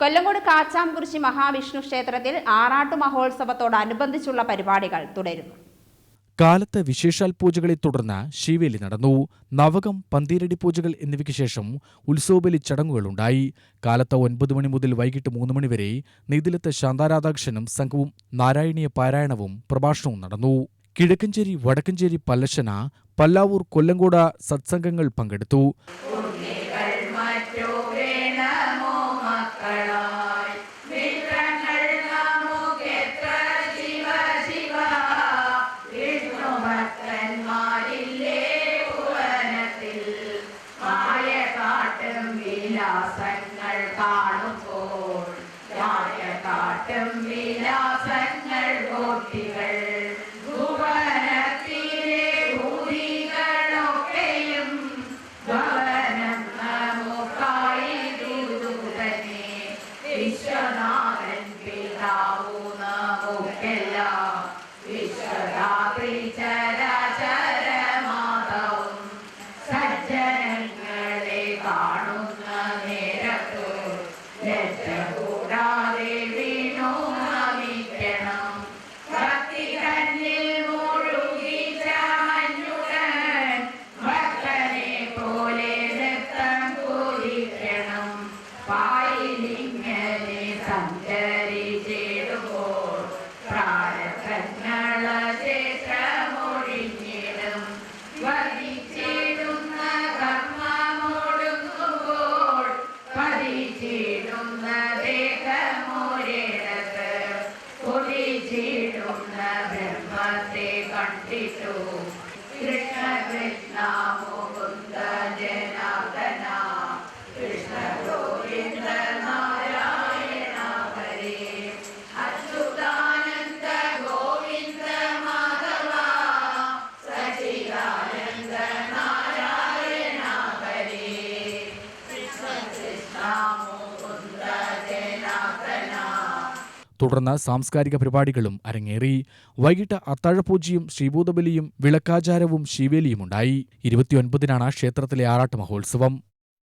കൊല്ലങ്കോട് കാച്ചാംകുറിശി മഹാവിഷ്ണു ക്ഷേത്രത്തിൽ ആറാട്ടു മഹോത്സവത്തോടനുബന്ധിച്ചുള്ള പരിപാടികൾ തുടരുന്നു. കാലത്ത് വിശേഷാൽ പൂജകളെ തുടർന്ന് ശിവേലി നടന്നു. നവകം പന്തീരടി പൂജകൾ എന്നിവയ്ക്ക് ശേഷം ഉത്സവബലി ചടങ്ങുകളുണ്ടായി. കാലത്ത് ഒൻപത് മണി മുതൽ വൈകിട്ട് മൂന്ന് മണി വരെ നെയ്തിലത്ത് ശാന്താരാധാകൃഷ്ണനും സംഘവും നാരായണീയ പാരായണവും പ്രഭാഷണവും നടന്നു. കിഴക്കഞ്ചേരി വടക്കഞ്ചേരി പല്ലശന പല്ലാവൂർ കൊല്ലങ്കോട സത്സംഗങ്ങൾ പങ്കെടുത്തു. കാട്ടും വിലാസങ്ങൾ കോട്ടികൾ ഭുവനത്തിലെ ഭവനം നമുക്കായി ദൂതനെ വിശ്വനാഥൻ പിതാവു നമുക്കെല്ലാം. വിശ്വരാത്രി സജ്ജനങ്ങളെ കാണുന്ന നേരത്തു പായിലിങ്ങനെ സഞ്ചരിച്ചിടുമ്പോൾ പ്രാരബ്ധങ്ങള ശേഷമൊഴിഞ്ഞിടും വധിച്ചിടുന്ന കർമ്മമൊടുങ്ങുമ്പോൾ പതിച്ചിടുന്ന ദേഹമൊരിടത്ത് കുതിച്ചിടുന്ന ബ്രഹ്മത്തെ കണ്ടിട്ടു കൃഷ്ണ കൃഷ്ണ തുടർന്ന് സാംസ്കാരിക പരിപാടികളും അരങ്ങേറി. വൈകിട്ട് അത്താഴപൂജയും ശ്രീഭൂതബലിയും വിളക്കാചാരവും ശിവേലിയുമുണ്ടായി ഇരുപത്തിയൊൻപതിനാണ് ക്ഷേത്രത്തിലെ ആറാട്ട് മഹോത്സവം.